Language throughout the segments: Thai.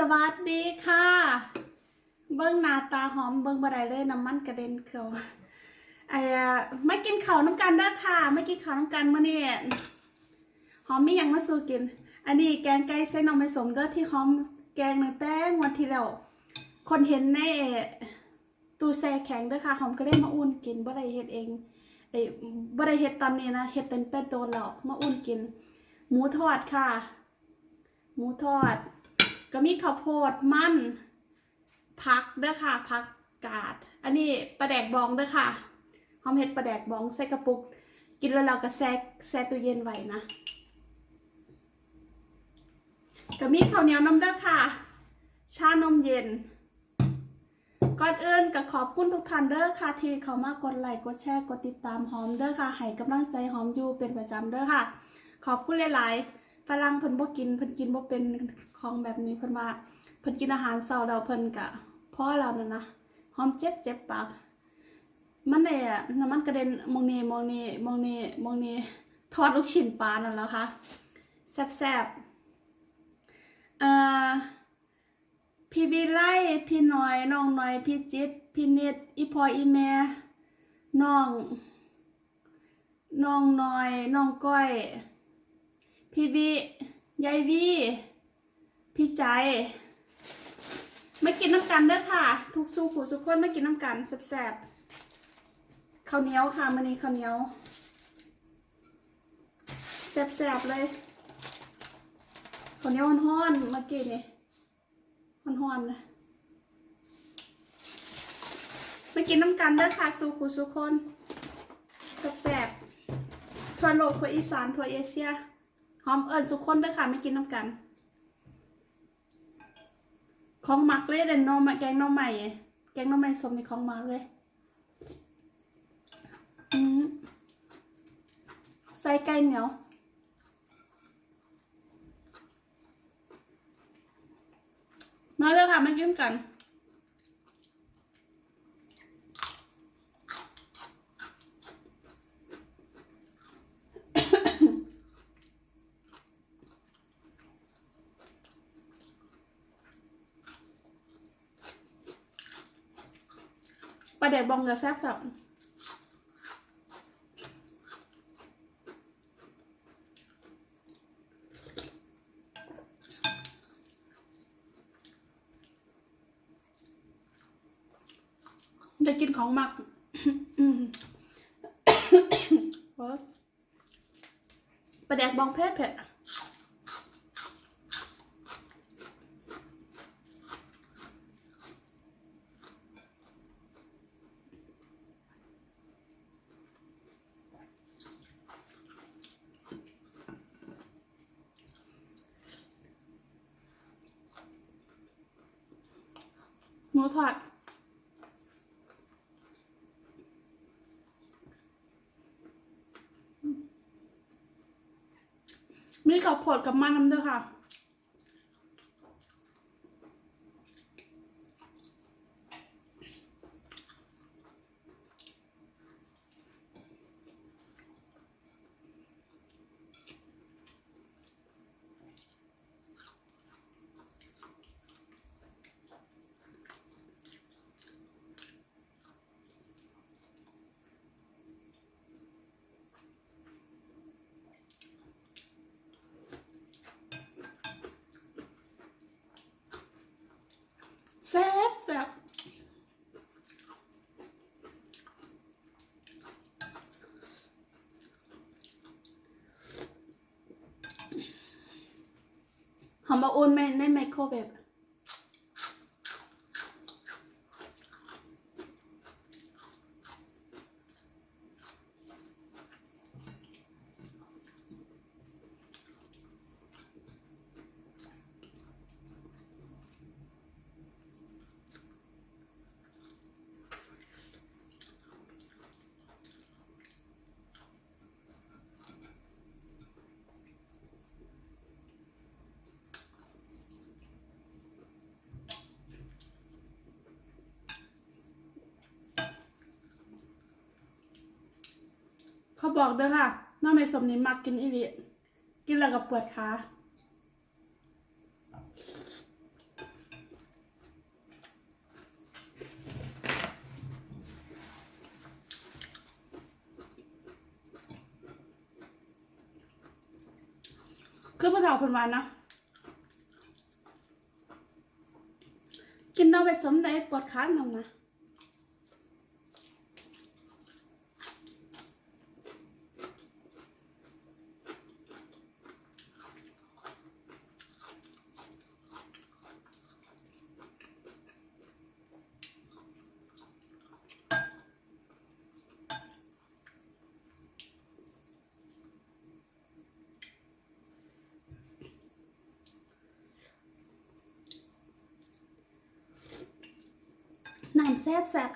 สวัสดีค่ะ เบิ้งหน้าตาหอมเบิ้งบ่ได้เลยน้ำมันกระเด็นเขียวไอ้ไม่กินข้าวน้ำกันเด้อค่ะ ไม่กินข้าวน้ำกันมื้อนี้หอมมีหยังมาสู่กิน อันนี้แกงไก่เส้นนมไม่สมเด้อที่หอมแกงตั้งแต่งวันที่แล้วคนเห็นในตู้แช่แข็งเด้อค่ะหอมก็ได้มาอุ่นกินบ่ได้เฮ็ดเองไอ้บ่ได้เฮ็ดตอนนี้นะเฮ็ดเป็นแต่โดนแล้วมาอุ่นกิน หมูทอดค่ะ หมูทอด ก็มีข้าวโพดมันผักเด้อค่ะผักกาด อันนี้ปลาแดกบองเด้อค่ะหอมเห็ดปลาแดกบองใส่กระปุก กินแล้วเราก็แซ่แซ่ตู้เย็นไว้นะก็มีข้าวเหนียวน้ำเด้อค่ะ ชานมเย็น ก่อนอื่นก็ขอบคุณทุกท่านเด้อค่ะ ที่เขามากดไลค์กดแชร์กดติดตามหอมเด้อค่ะให้กำลังใจหอมอยู่เป็นประจำเด้อค่ะ ขอบคุณหลายๆ ฝรั่งเพิ่นบ่กินเพิ่นกินบ่เป็นของแบบนี้เพิ่นว่าเพิ่นกินอาหารเช้าแล้วเพิ่นก็พอแล้วนั่นนะหอมเจ็บเจ็บปากมันเนี่ยน้ำมันกระเด็นมองนี่มองนี่มองนี่มองนี่ทอดลูกชิ้นปลานั่นแล้วค่ะแซ่บๆเอ่อพี่วิไลพี่น้อย น้องน้อย พี่จิต พี่เนตอีพออีแม่ น้อง น้องน้อย น้องก้อย พี่วิยายวีพี่ใจ มากินน้ำกันเด้อค่ะ ทุกสู้ขู่สุกคนมากินน้ำกันแซ่บๆข้าวเหนียวค่ะมื้อนี้ข้าวเหนียวแซ่บๆเลยข้าวเหนียวฮ้อนๆมื่อกี้นี่ฮ้อนๆนะมากินน้ำกันเด้อค่ะสู้ขู่สุกคนแซ่บๆทั่วโลกทั่วอีสานทั่วเอเชีย หอมเอิญสุกคนด้วยค่ะไม่กินน้ำกัน ของมักเลยเด่นนมแกงน้องใหม่แกงน้องใหม่สมในของมักเลยใส่ไก่เหนียวมาเลยค่ะมากินกัน ปลาแดก บองกับแซ่บสับจะกินของหมักอืมเว้ยปลาแดกบองเผ็ดเผ็ดหมู ทอดมีข้าวโพดกับมันน้ำด้วยค่ะ แซ่บ แซ่บหอมบะอุ่นในในไมโครเวฟ เขาบอกเด้อค่ะน้องไม่สมนี่มักกินอีหลีกินแล้วก็ปวดขาคือพวกเราคนวันนะกินน้องไปสมได้ปวดขาหน่อนะ น้ำแซ่บแซ่บ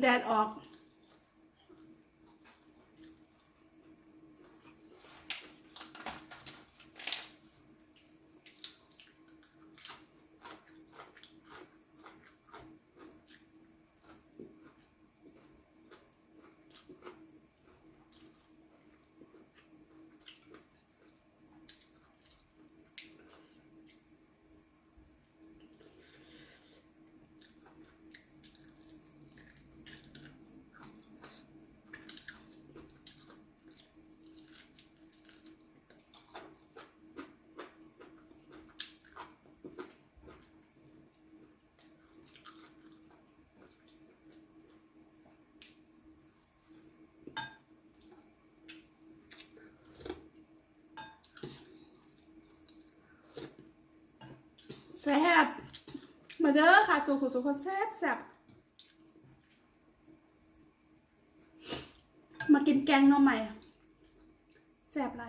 แดดออก แซ่บมาเด้อค่ะสู่ขุสุคนแซ่บแซ่บมากินแกงหน่อใหม่แซ่บไร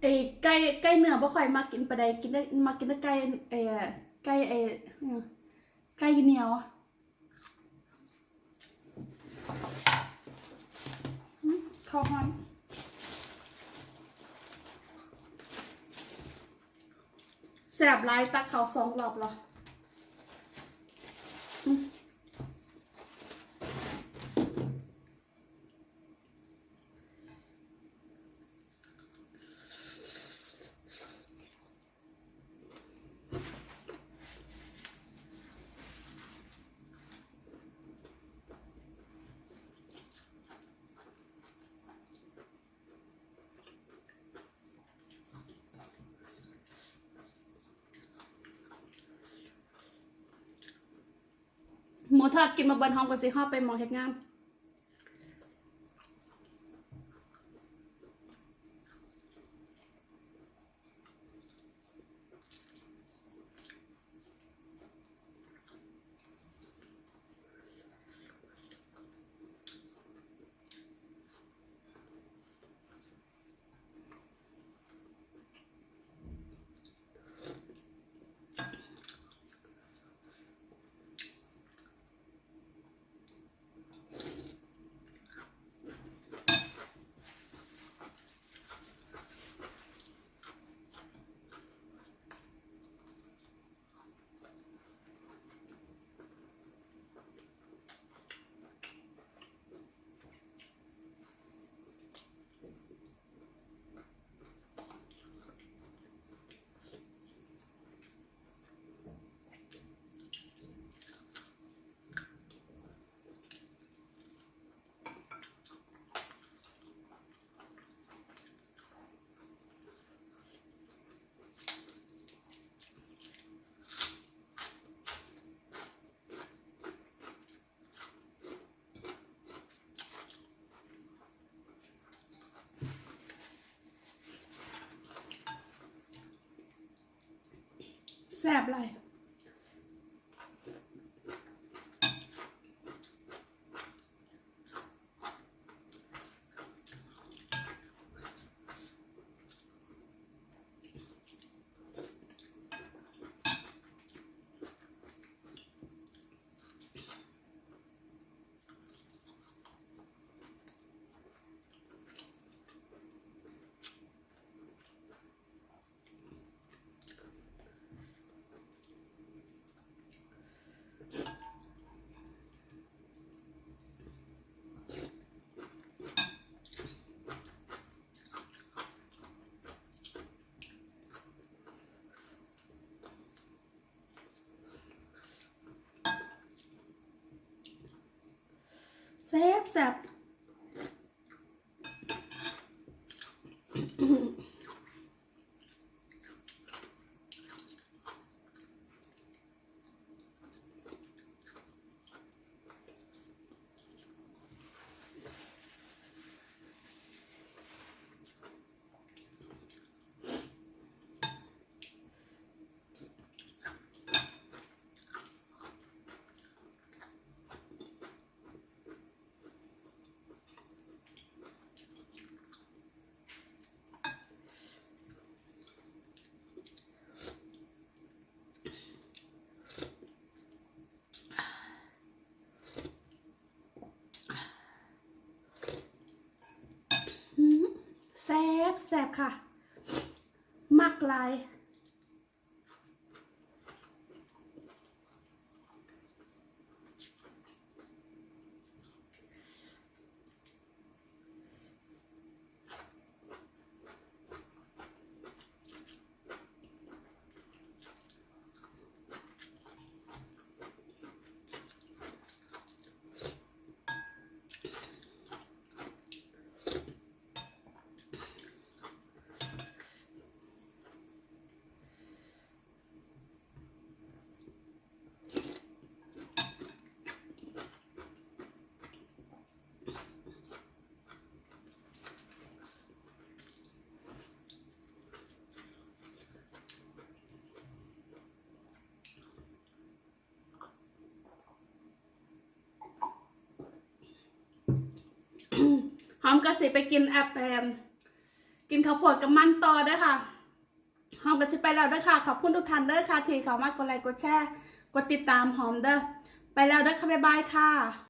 เอ้ไก่ไก่เนื้อบ่ค่อยมากินปลานใดกินได้มากินแต่ไก่เอ่อไก่เอ่อเอ่อไก่เหนียวข้าวหอม แสบลายตักเขาสองรอบเหรอ หมูทอดกินมาเบินห้องกันสิห้อไปมองเฮ็ดงาน แสบไร แซ่บแซ่บ อืมแซ่บ แซบค่ะ มักลาย ห อมกระสิไปกินแอปแปมกินข้าวโพดกับมันต่อเด้อค่ะหอมกระสิไปแล้วเด้อค่ะ ขอบคุณทุกท่านเด้อค่ะ ที่เข้ามากดไลค์กดแชร์ กดติดตามหอมเด้อไปแล้วเด้อค่ะบ๊ายบายค่ะ